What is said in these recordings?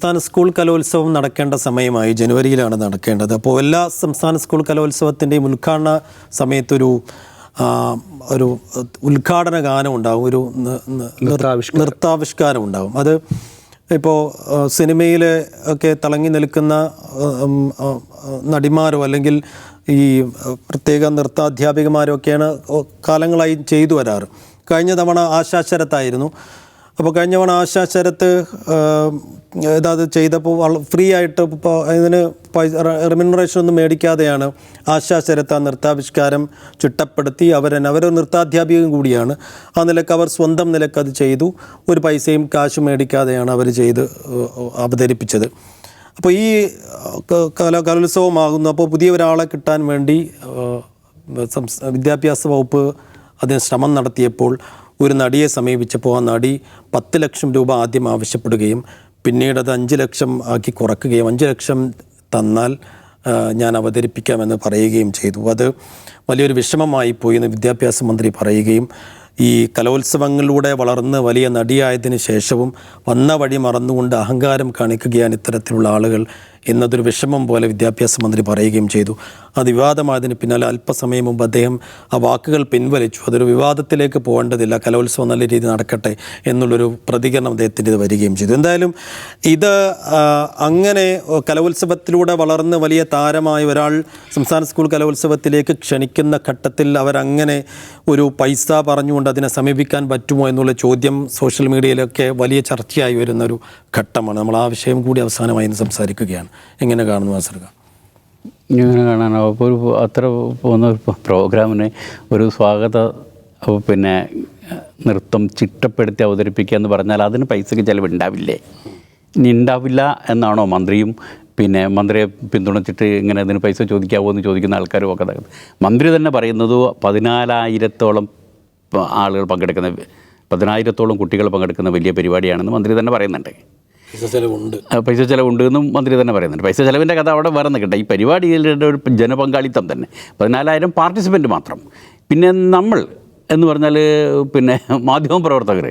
സംസ്ഥാന സ്കൂൾ കലോത്സവം നടക്കേണ്ട സമയമായി ജനുവരിയിലാണ് നടക്കേണ്ടത്. അപ്പോൾ എല്ലാ സംസ്ഥാന സ്കൂൾ കലോത്സവത്തിന്റെയും ഉദ്ഘാടന സമയത്തൊരു ഒരു ഉദ്ഘാടന ഗാനം ഉണ്ടാവും. ഒരു നൃത്താവിഷ്കാരം. ഉണ്ടാവും. അത് ഇപ്പോൾ സിനിമയിൽ ഒക്കെ തിളങ്ങി നിൽക്കുന്ന നടിമാരോ അല്ലെങ്കിൽ ഈ പ്രത്യേക നൃത്താധ്യാപികമാരോ ഒക്കെയാണ് കാലങ്ങളായി ചെയ്തു വരാറ്. കഴിഞ്ഞ തവണ ആശാശരത്തായിരുന്നു. അപ്പോൾ കഴിഞ്ഞ തവണ ആശാശരത്ത് ഇതത് ചെയ്തപ്പോൾ ഫ്രീ ആയിട്ട് ഇപ്പോൾ ഇതിന് റിമിനറേഷൻ ഒന്നും മേടിക്കാതെയാണ് ആശാശരത്ത് ആ നൃത്താവിഷ്കാരം ചിട്ടപ്പെടുത്തി. അവരൻ അവരൊരു നൃത്താധ്യാപികയും കൂടിയാണ്. ആ നിലയ്ക്ക് അവർ സ്വന്തം നിലയ്ക്ക് അത് ചെയ്തു. ഒരു പൈസയും കാശ് മേടിക്കാതെയാണ് അവർ ചെയ്ത് അവതരിപ്പിച്ചത്. അപ്പോൾ ഈ കല കലോത്സവമാകുന്നു. അപ്പോൾ പുതിയ ഒരാളെ കിട്ടാൻ വേണ്ടി സംസ് വിദ്യാഭ്യാസ വകുപ്പ് അതിന് ശ്രമം നടത്തിയപ്പോൾ ഒരു നടിയെ സമീപിച്ചപ്പോൾ ആ നടി പത്ത് ലക്ഷം രൂപ ആദ്യം ആവശ്യപ്പെടുകയും പിന്നീട് അത് അഞ്ച് ലക്ഷം ആക്കി കുറക്കുകയും അഞ്ച് ലക്ഷം തന്നാൽ ഞാൻ അവതരിപ്പിക്കാമെന്ന് പറയുകയും ചെയ്തു. അത് വലിയൊരു വിഷമമായി പോയി എന്ന് വിദ്യാഭ്യാസ മന്ത്രി പറയുകയും ഈ കലോത്സവങ്ങളിലൂടെ വളർന്ന് വലിയ നടിയായതിനു ശേഷവും വന്ന വഴി മറന്നുകൊണ്ട് അഹങ്കാരം കാണിക്കുകയാണ് ഇത്തരത്തിലുള്ള ആളുകൾ എന്നതൊരു വിഷമം പോലെ വിദ്യാഭ്യാസ മന്ത്രി പറയുകയും ചെയ്തു. അത് വിവാദമായതിന് പിന്നാലെ അല്പസമയം മുമ്പ് അദ്ദേഹം ആ വാക്കുകൾ പിൻവലിച്ചു. അതൊരു വിവാദത്തിലേക്ക് പോകേണ്ടതില്ല. കലോത്സവം നല്ല രീതി നടക്കട്ടെ എന്നുള്ളൊരു പ്രതികരണം അദ്ദേഹത്തിന്റെ വരികയും ചെയ്തു. എന്തായാലും ഇത് അങ്ങനെ കലോത്സവത്തിലൂടെ വളർന്ന് വലിയ താരമായ ഒരാൾ സംസ്ഥാന സ്കൂൾ കലോത്സവത്തിലേക്ക് ക്ഷണിക്കുന്ന ഘട്ടത്തിൽ അവരങ്ങനെ ഒരു പൈസ പറഞ്ഞുകൊണ്ട് അതിനെ സമീപിക്കാൻ പറ്റുമോ എന്നുള്ള ചോദ്യം സോഷ്യൽ മീഡിയയിലൊക്കെ വലിയ ചർച്ചയായി വരുന്ന ഒരു ഘട്ടമാണ്. നമ്മൾ ആ വിഷയം കൂടി അവസാനമായി സംസാരിക്കുകയാണ്. എങ്ങനെ കാണുന്നു ആസർഗ ഇങ്ങനെ കാണാൻ. അപ്പോൾ ഒരു അത്ര പോകുന്ന പ്രോഗ്രാമിന് ഒരു സ്വാഗത പിന്നെ നൃത്തം ചിട്ടപ്പെടുത്തി അവതരിപ്പിക്കുക എന്ന് പറഞ്ഞാൽ അതിന് പൈസയ്ക്ക് ചിലവുണ്ടാവില്ലേ ഇനി ഉണ്ടാവില്ല എന്നാണോ മന്ത്രിയും പിന്നെ മന്ത്രിയെ പിന്തുണച്ചിട്ട് ഇങ്ങനെ അതിന് പൈസ ചോദിക്കാവോ എന്ന് ചോദിക്കുന്ന ആൾക്കാരും ഒക്കെ. മന്ത്രി തന്നെ പറയുന്നത് പതിനാലായിരത്തോളം ആളുകൾ പങ്കെടുക്കുന്ന പതിനായിരത്തോളം കുട്ടികൾ പങ്കെടുക്കുന്ന വലിയ പരിപാടിയാണെന്ന് മന്ത്രി തന്നെ പറയുന്നുണ്ട്. പൈസ ചെലവുണ്ട്. എന്നും മന്ത്രി തന്നെ പറയുന്നുണ്ട്. പൈസ ചിലവിന്റെ കഥ അവിടെ വേറെ നിൽക്കട്ടെ. ഈ പരിപാടികളുടെ ഒരു ജനപങ്കാളിത്തം തന്നെ. പതിനാലായിരം പാർട്ടിസിപ്പന്റ് മാത്രം. പിന്നെ നമ്മൾ എന്ന് പറഞ്ഞാൽ പിന്നെ മാധ്യമ പ്രവർത്തകർ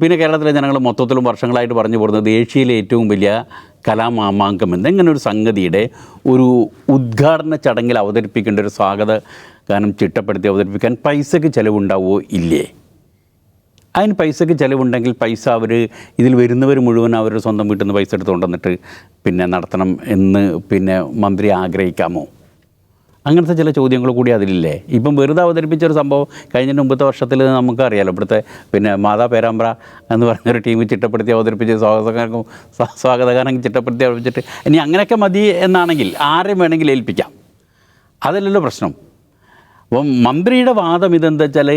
പിന്നെ കേരളത്തിലെ ജനങ്ങൾ മൊത്തത്തിലും വർഷങ്ങളായിട്ട് പറഞ്ഞു പോരുന്നത് ഏഷ്യയിലെ ഏറ്റവും വലിയ കലാമാമാങ്കം എന്ന് ഇങ്ങനെ ഒരു സംഗതിയുടെ ഒരു ഉദ്ഘാടന ചടങ്ങിൽ അവതരിപ്പിക്കേണ്ട ഒരു സ്വാഗത ഗാനം ചിട്ടപ്പെടുത്തി അവതരിപ്പിക്കാൻ പൈസയ്ക്ക് ചിലവുണ്ടാവുമോ ഇല്ലേ? അതിന് പൈസയ്ക്ക് ചിലവുണ്ടെങ്കിൽ പൈസ അവർ ഇതിൽ വരുന്നവർ മുഴുവൻ അവരുടെ സ്വന്തം വീട്ടിൽ നിന്ന് പൈസ എടുത്തുകൊണ്ട് കൊണ്ടുവന്നിട്ട് പിന്നെ നടത്തണം എന്ന് പിന്നെ മന്ത്രി ആഗ്രഹിക്കാമോ? അങ്ങനത്തെ ചില ചോദ്യങ്ങൾ കൂടി അതിലില്ലേ? ഇപ്പം വെറുതെ അവതരിപ്പിച്ചൊരു സംഭവം കഴിഞ്ഞ മുമ്പത്തെ വർഷത്തിൽ നമുക്കറിയാലോ ഇവിടുത്തെ പിന്നെ മാതാ പേരാമ്പ്ര എന്ന് പറഞ്ഞൊരു ടീം ചിട്ടപ്പെടുത്തി അവതരിപ്പിച്ച് സ്വാഗതകാരം സ്വാഗതകാരം ചിട്ടപ്പെടുത്തി അവതരിപ്പിച്ചിട്ട് ഇനി അങ്ങനെയൊക്കെ മതി എന്നാണെങ്കിൽ ആരെയും വേണമെങ്കിൽ ഏൽപ്പിക്കാം. അതല്ലല്ലോ പ്രശ്നം. അപ്പം മന്ത്രിയുടെ വാദം ഇതെന്താ വെച്ചാൽ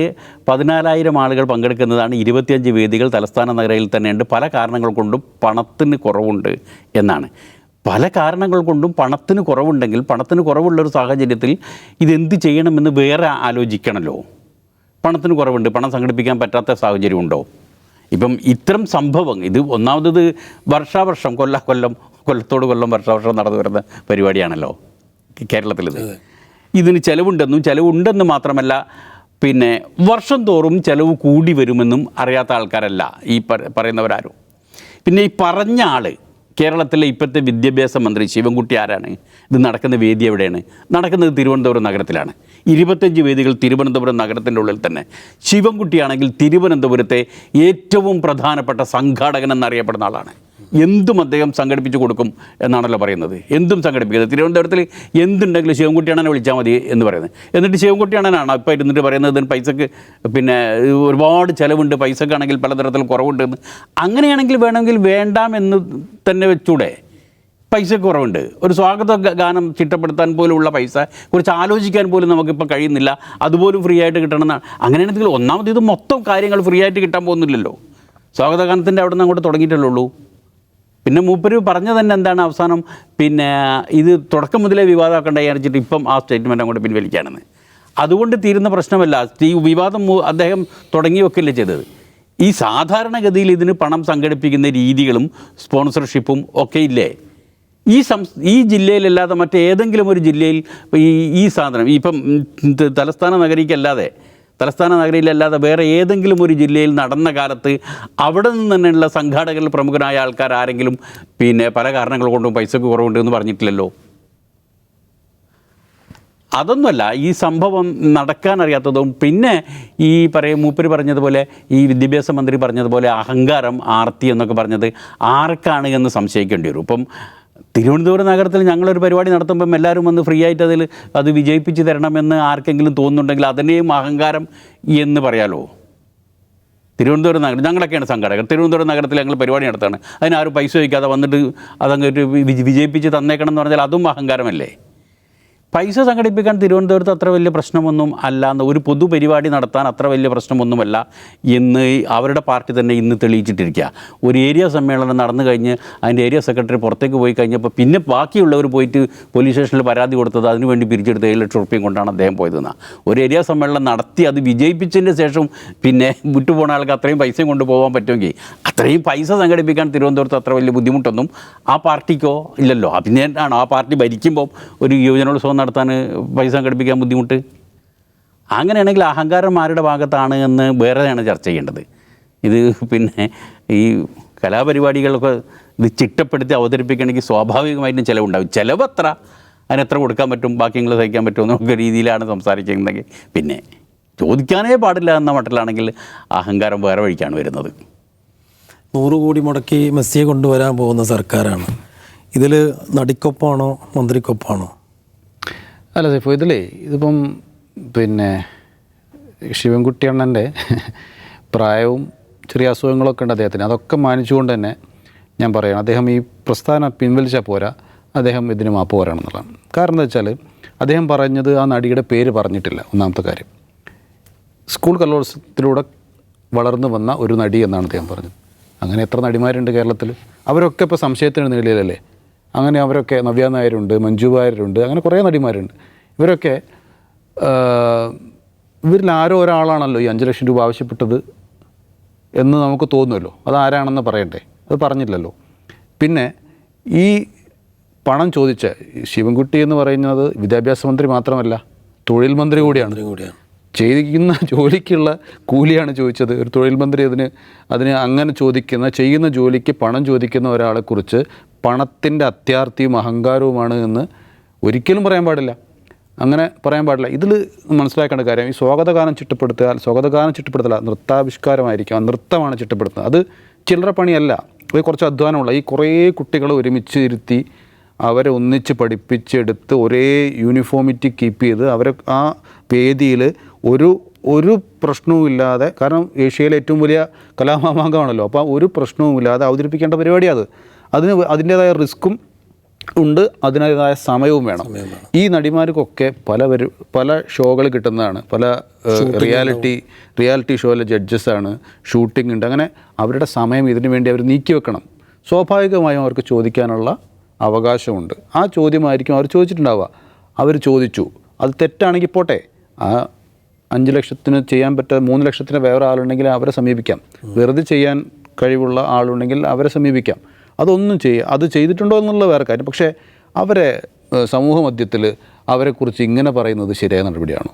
പതിനാലായിരം ആളുകൾ പങ്കെടുക്കുന്നതാണ് ഇരുപത്തിയഞ്ച് വേദികൾ തലസ്ഥാന നഗരയിൽ തന്നെയുണ്ട്. പല കാരണങ്ങൾ കൊണ്ടും പണത്തിന് കുറവുണ്ട് എന്നാണ്. പല കാരണങ്ങൾ കൊണ്ടും പണത്തിന് കുറവുണ്ടെങ്കിൽ പണത്തിന് കുറവുള്ള ഒരു സാഹചര്യത്തിൽ ഇതെന്ത് ചെയ്യണമെന്ന് വേറെ ആലോചിക്കണമല്ലോ പണത്തിന് കുറവുണ്ട് പണം സംഘടിപ്പിക്കാൻ പറ്റാത്ത സാഹചര്യമുണ്ടോ? ഇപ്പം ഇത്തരം സംഭവം ഇത് ഒന്നാമത് വർഷാവർഷം കൊല്ല കൊല്ലം കൊല്ലത്തോട് കൊല്ലം വർഷാവർഷം നടന്നു വരുന്ന പരിപാടിയാണല്ലോ. കേരളത്തിലിത്. ഇതിന് ചിലവുണ്ടെന്നും ചിലവുണ്ടെന്ന് മാത്രമല്ല പിന്നെ വർഷം തോറും ചിലവ് കൂടി വരുമെന്നും അറിയാത്ത ആൾക്കാരല്ല ഈ പറ- പറയുന്നവരാരും. പിന്നെ ഈ പറഞ്ഞ ആൾ കേരളത്തിലെ ഇപ്പോഴത്തെ വിദ്യാഭ്യാസ മന്ത്രി ശിവൻകുട്ടി ആരാണ്? ഇത് നടക്കുന്ന വേദി എവിടെയാണ്? നടക്കുന്നത് തിരുവനന്തപുരം നഗരത്തിലാണ്. ഇരുപത്തഞ്ച് വേദികൾ തിരുവനന്തപുരം നഗരത്തിന്റെ ഉള്ളിൽ തന്നെ. ശിവൻകുട്ടിയാണെങ്കിൽ തിരുവനന്തപുരത്തെ ഏറ്റവും പ്രധാനപ്പെട്ട സംഘാടകൻ എന്നറിയപ്പെടുന്ന ആളാണ്. എന്തും അദ്ദേഹം സംഘടിപ്പിച്ചു കൊടുക്കും എന്നാണല്ലോ പറയുന്നത്. എന്തും സംഘടിപ്പിക്കുന്നത്. തിരുവനന്തപുരത്തിൽ എന്തുണ്ടെങ്കിലും ശിവൻകുട്ടിയാണനെ വിളിച്ചാൽ മതി എന്ന് പറയുന്നത്. എന്നിട്ട് ശിവൻകുട്ടിയാണനാണ് ഇപ്പോൾ ഇരുന്നിട്ട് പറയുന്നത് ഇതിന് പൈസക്ക് പിന്നെ ഒരുപാട് ചിലവുണ്ട്. പൈസക്കാണെങ്കിൽ പലതരത്തിൽ കുറവുണ്ട് എന്ന്. അങ്ങനെയാണെങ്കിൽ വേണമെങ്കിൽ വേണ്ടാമെന്ന് തന്നെ വെച്ചൂടെ? പൈസ കുറവുണ്ട്. ഒരു സ്വാഗത ഗാനം ചിട്ടപ്പെടുത്താൻ പോലുമുള്ള പൈസ കുറിച്ച് ആലോചിക്കാൻ പോലും നമുക്കിപ്പോൾ കഴിയുന്നില്ല. അതുപോലും ഫ്രീ ആയിട്ട് കിട്ടണമെന്നാണ് അങ്ങനെയാണെങ്കിൽ ഒന്നാമത് ഇത് മൊത്തം കാര്യങ്ങൾ ഫ്രീ ആയിട്ട് കിട്ടാൻ പോകുന്നില്ലല്ലോ. സ്വാഗത ഗാനത്തിന്റെ അവിടെ നിന്ന് അങ്ങോട്ട് തുടങ്ങിയിട്ടല്ലേ ഉള്ളൂ. പിന്നെ മൂപ്പര് പറഞ്ഞ തന്നെ എന്താണ് അവസാനം? പിന്നെ ഇത് തുടക്കം മുതലേ വിവാദമാക്കേണ്ട വിചാരിച്ചിട്ട് ഇപ്പം ആ സ്റ്റേറ്റ്മെന്റ് അങ്ങോട്ട് പിൻവലിക്കുകയാണെന്ന്. അതുകൊണ്ട് തീരുന്ന പ്രശ്നമല്ല. ഈ വിവാദം അദ്ദേഹം തുടങ്ങി വെക്കില്ല ചെയ്തത്. ഈ സാധാരണഗതിയിൽ ഇതിന് പണം സംഘടിപ്പിക്കുന്ന രീതികളും സ്പോൺസർഷിപ്പും ഒക്കെ ഇല്ലേ? ഈ സംസ് ഈ ജില്ലയിലല്ലാതെ മറ്റേതെങ്കിലും ഒരു ജില്ലയിൽ ഈ ഈ സാധനം ഇപ്പം തലസ്ഥാന നഗരിക്കല്ലാതെ തലസ്ഥാന നഗരിയിലല്ലാതെ വേറെ ഏതെങ്കിലും ഒരു ജില്ലയിൽ നടന്ന കാലത്ത് അവിടെ നിന്ന് തന്നെയുള്ള സംഘാടകരിൽ പ്രമുഖനായ ആൾക്കാർ ആരെങ്കിലും പിന്നെ പല കാരണങ്ങൾ കൊണ്ടും പൈസക്ക് കുറവുണ്ട് എന്ന് പറഞ്ഞിട്ടില്ലല്ലോ? അതൊന്നുമല്ല ഈ സംഭവം നടക്കാൻ അറിയാത്തതും പിന്നെ ഈ പറയും മൂപ്പര് പറഞ്ഞതുപോലെ ഈ വിദ്യാഭ്യാസ മന്ത്രി പറഞ്ഞതുപോലെ അഹങ്കാരം ആർത്തി എന്നൊക്കെ പറഞ്ഞത് ആർക്കാണ് എന്ന് സംശയിക്കേണ്ടി വരും. ഇപ്പം തിരുവനന്തപുരം നഗരത്തിൽ ഞങ്ങളൊരു പരിപാടി നടത്തുമ്പം എല്ലാവരും വന്ന് ഫ്രീ ആയിട്ട് അതിൽ അത് വിജയിപ്പിച്ച് തരണമെന്ന് ആർക്കെങ്കിലും തോന്നുന്നുണ്ടെങ്കിൽ അതിനെയും അഹങ്കാരം എന്ന് പറയാലോ? തിരുവനന്തപുരം നഗരം ഞങ്ങളൊക്കെയാണ് സംഘാടകർ. തിരുവനന്തപുരം നഗരത്തിൽ ഞങ്ങൾ പരിപാടി നടത്താണ്. അതിനാരും പൈസ വയ്ക്കാതെ വന്നിട്ട് അതങ്ങ് വിജയിപ്പിച്ച് തന്നേക്കണം എന്ന് പറഞ്ഞാൽ അതും അഹങ്കാരമല്ലേ? പൈസ സംഘടിപ്പിക്കാൻ തിരുവനന്തപുരത്ത് അത്ര വലിയ പ്രശ്നമൊന്നും അല്ല എന്ന് ഒരു പൊതുപരിപാടി നടത്താൻ അത്ര വലിയ പ്രശ്നമൊന്നുമല്ല എന്ന് അവരുടെ പാർട്ടി തന്നെ ഇന്ന് തെളിയിച്ചിട്ടിരിക്കുക. ഒരു ഏരിയ സമ്മേളനം നടന്നു കഴിഞ്ഞ് അതിന്റെ ഏരിയ സെക്രട്ടറി പുറത്തേക്ക് പോയി കഴിഞ്ഞപ്പോൾ പിന്നെ ബാക്കിയുള്ളവർ പോയിട്ട് പോലീസ് സ്റ്റേഷനിൽ പരാതി കൊടുത്തത് അതിനുവേണ്ടി പിരിച്ചെടുത്ത ഏഴ് ലക്ഷം റുപ്യം കൊണ്ടാണ് അദ്ദേഹം പോയതെന്ന് ഒരു ഏരിയ സമ്മേളനം നടത്തി അത് വിജയിപ്പിച്ചതിന് ശേഷം പിന്നെ വിട്ടുപോണ ആൾക്ക് അത്രയും പൈസയും കൊണ്ടുപോകാൻ പറ്റുമെങ്കിൽ അത്രയും പൈസ സംഘടിപ്പിക്കാൻ തിരുവനന്തപുരത്ത് അത്ര വലിയ ബുദ്ധിമുട്ടൊന്നും ആ പാർട്ടിക്കോ ഇല്ലല്ലോ. അഭിനയനാണ് ആ പാർട്ടി ഭരിക്കുമ്പോൾ ഒരു യുവജനോത്സവം നടത്താൻ പൈസ സംഘടിപ്പിക്കാൻ ബുദ്ധിമുട്ട്? അങ്ങനെയാണെങ്കിൽ അഹങ്കാരം ആരുടെ ഭാഗത്താണ് എന്ന് വേറെയാണ് ചർച്ച ചെയ്യേണ്ടത്. ഇത് പിന്നെ ഈ കലാപരിപാടികളൊക്കെ ഇത് ചിട്ടപ്പെടുത്തി അവതരിപ്പിക്കണമെങ്കിൽ സ്വാഭാവികമായിട്ടും ചിലവുണ്ടാവും ചിലവ് എത്ര അതിനെത്ര കൊടുക്കാൻ പറ്റും ബാക്കി നിങ്ങൾ സഹിക്കാൻ പറ്റുമോ എന്നൊക്കെ രീതിയിലാണ് സംസാരിക്കുന്നതെങ്കിൽ പിന്നെ ചോദിക്കാനേ പാടില്ല എന്ന മട്ടിലാണെങ്കിൽ അഹങ്കാരം വേറെ വഴിക്കാണ് വരുന്നത്. നൂറ് കോടി മുടക്കി മെസ്സിയെ കൊണ്ടുവരാൻ പോകുന്ന സർക്കാരാണ്. ഇതിൽ നടിക്കൊപ്പമാണോ മന്ത്രിക്കൊപ്പമാണോ അല്ല സൈഫോ ഇതിലേ ഇതിപ്പം പിന്നെ ശിവൻകുട്ടി അണ്ണന്റെ പ്രായവും ചെറിയ അസുഖങ്ങളൊക്കെ ഉണ്ട് അദ്ദേഹത്തിന്. അതൊക്കെ മാനിച്ചുകൊണ്ട് തന്നെ ഞാൻ പറയണം അദ്ദേഹം ഈ പ്രസ്ഥാനം പിൻവലിച്ചാൽ പോരാ അദ്ദേഹം ഇതിന് മാപ്പ് പോരാണ് എന്നുള്ളതാണ്. കാരണം എന്താ വെച്ചാൽ അദ്ദേഹം പറഞ്ഞത് ആ നടിയുടെ പേര് പറഞ്ഞിട്ടില്ല ഒന്നാമത്തെ കാര്യം. സ്കൂൾ കലോത്സവത്തിലൂടെ വളർന്നു വന്ന ഒരു നടി എന്നാണ് അദ്ദേഹം പറഞ്ഞത്. അങ്ങനെ എത്ര നടിമാരുണ്ട് കേരളത്തിൽ അവരൊക്കെ ഇപ്പോൾ സംശയത്തിന് നീളിലല്ലേ അങ്ങനെ അവരൊക്കെ നവ്യ നായരുണ്ട് മഞ്ജു വാര്യരുണ്ട് അങ്ങനെ കുറേ നടിമാരുണ്ട്. ഇവരൊക്കെ ഇവരിൽ ആരോ ഒരാളാണല്ലോ ഈ അഞ്ച് ലക്ഷം രൂപ ആവശ്യപ്പെട്ടത് എന്ന് നമുക്ക് തോന്നുമല്ലോ. അതാരാണെന്ന് പറയട്ടെ. അത് പറഞ്ഞില്ലല്ലോ. പിന്നെ ഈ പണം ചോദിച്ച ശിവൻകുട്ടി എന്ന് പറയുന്നത് വിദ്യാഭ്യാസ മന്ത്രി മാത്രമല്ല തൊഴിൽ മന്ത്രി കൂടിയാണ്. മന്ത്രി കൂടിയാണ്. ചെയ്തിരിക്കുന്ന ജോലിക്കുള്ള കൂലിയാണ് ചോദിച്ചത്. ഒരു തൊഴിൽ മന്ത്രി അതിന് അതിന് അങ്ങനെ ചോദിക്കുന്ന ചെയ്യുന്ന ജോലിക്ക് പണം ചോദിക്കുന്ന ഒരാളെക്കുറിച്ച് പണത്തിന്റെ അത്യാർത്ഥിയും അഹങ്കാരവുമാണ് എന്ന് ഒരിക്കലും പറയാൻ പാടില്ല. അങ്ങനെ പറയാൻ പാടില്ല. ഇതിൽ മനസ്സിലാക്കേണ്ട കാര്യം ഈ സ്വാഗതഗാനം ചിട്ടപ്പെടുത്തുക സ്വാഗതഗാനം ചിട്ടപ്പെടുത്തല നൃത്താവിഷ്കാരമായിരിക്കും. നൃത്തമാണ് ചിട്ടപ്പെടുത്തുന്നത്. അത് ചില്ലറ പണിയല്ല. അത് കുറച്ച് അധ്വാനമുള്ള. ഈ കുറേ കുട്ടികളെ ഒരുമിച്ച് ഇരുത്തി അവരെ ഒന്നിച്ച് പഠിപ്പിച്ചെടുത്ത് ഒരേ യൂണിഫോമിറ്റി കീപ്പ് ചെയ്ത് അവരെ ആ വേദിയിൽ ഒരു ഒരു പ്രശ്നവുമില്ലാതെ കാരണം ഏഷ്യയിലെ ഏറ്റവും വലിയ കലാമാമാങ്കമാണല്ലോ. അപ്പോൾ ഒരു പ്രശ്നവുമില്ലാതെ അവതരിപ്പിക്കേണ്ട പരിപാടിയാണ് അത്. അതിന് അതിന്റേതായ റിസ്ക്കും ഉണ്ട് അതിന്റേതായ സമയവും വേണം. ഈ നടിമാർക്കൊക്കെ പല പരി പല ഷോകൾ കിട്ടുന്നതാണ്. പല റിയാലിറ്റി റിയാലിറ്റി ഷോയിലെ ജഡ്ജസാണ് ഷൂട്ടിംഗ് ഉണ്ട്. അങ്ങനെ അവരുടെ സമയം ഇതിനു വേണ്ടി അവർ നീക്കി വെക്കണം. സ്വാഭാവികമായും അവർക്ക് ചോദിക്കാനുള്ള അവകാശമുണ്ട്. ആ ചോദ്യമായിരിക്കും അവർ ചോദിച്ചിട്ടുണ്ടാവുക. അവർ ചോദിച്ചു അത് തെറ്റാണെങ്കിൽ പോട്ടെ. ആ അഞ്ച് ലക്ഷത്തിന് ചെയ്യാൻ പറ്റാത്ത മൂന്ന് ലക്ഷത്തിന് വേറെ ആളുണ്ടെങ്കിൽ അവരെ സമീപിക്കാം. വെറുതെ ചെയ്യാൻ കഴിവുള്ള ആളുണ്ടെങ്കിൽ അവരെ സമീപിക്കാം. അതൊന്നും ചെയ്യുക അത് ചെയ്തിട്ടുണ്ടോ എന്നുള്ള വേറെ കാര്യം. പക്ഷേ അവരെ സമൂഹ മധ്യത്തിൽ അവരെക്കുറിച്ച് ഇങ്ങനെ പറയുന്നത് ശരിയായ നടപടിയാണോ?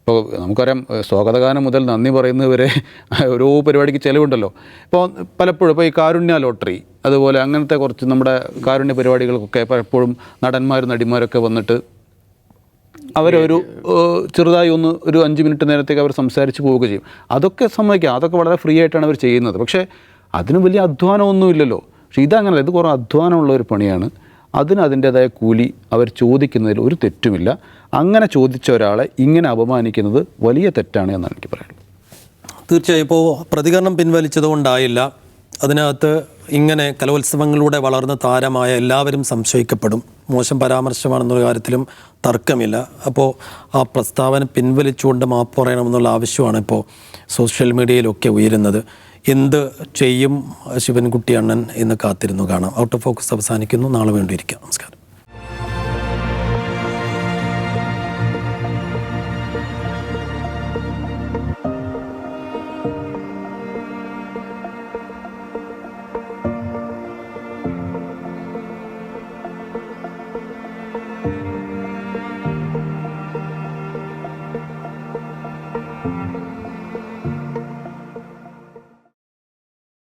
ഇപ്പോൾ നമുക്കറിയാം സ്വാഗതഗാനം മുതൽ നന്ദി പറയുന്നവരെ ഓരോ പരിപാടിക്ക് ചിലവുണ്ടല്ലോ. ഇപ്പോൾ പലപ്പോഴും ഇപ്പോൾ ഈ കാരുണ്യ ലോട്ടറി അതുപോലെ അങ്ങനത്തെ കുറച്ച് നമ്മുടെ കാരുണ്യ പരിപാടികൾക്കൊക്കെ പലപ്പോഴും നടന്മാരും നടിമാരൊക്കെ വന്നിട്ട് അവരൊരു ചെറുതായി ഒന്ന് ഒരു അഞ്ച് മിനിറ്റ് നേരത്തേക്ക് അവർ സംസാരിച്ച് പോവുക ചെയ്യും. അതൊക്കെ സമ്മതിക്കാം. അതൊക്കെ വളരെ ഫ്രീ ആയിട്ടാണ് അവർ ചെയ്യുന്നത്. പക്ഷേ അതിന് വലിയ അധ്വാനമൊന്നുമില്ലല്ലോ പക്ഷേ ഇതങ്ങനല്ല ഇത് കുറേ അധ്വാനമുള്ള ഒരു പണിയാണ്. അതിന് അതിന്റേതായ കൂലി അവർ ചോദിക്കുന്നതിൽ ഒരു തെറ്റുമില്ല. അങ്ങനെ ചോദിച്ച ഒരാളെ ഇങ്ങനെ അപമാനിക്കുന്നത് വലിയ തെറ്റാണ് എന്നാണ് എനിക്ക് പറയാനുള്ളത്. തീർച്ചയായും ഇപ്പോൾ പ്രതികരണം പിൻവലിച്ചതുകൊണ്ടായില്ല. അതിനകത്ത് ഇങ്ങനെ കലോത്സവങ്ങളിലൂടെ വളർന്ന താരമായ എല്ലാവരും സംശയിക്കപ്പെടും. മോശം പരാമർശമാണെന്നുള്ള കാര്യത്തിലും തർക്കമില്ല. അപ്പോൾ ആ പ്രസ്താവന പിൻവലിച്ചുകൊണ്ട് മാപ്പ് പറയണമെന്നുള്ള ആവശ്യമാണ് ഇപ്പോൾ സോഷ്യൽ മീഡിയയിലൊക്കെ ഉയരുന്നത്. എന്ത് ചെയ്യും ശിവൻകുട്ടി അണ്ണൻ എന്ന് കാത്തിരുന്നു കാണാം. ഔട്ട് ഓഫ് ഫോക്കസ് അവസാനിക്കുന്നു. നാളെ വേണ്ടിയിരിക്കാം നമസ്കാരം.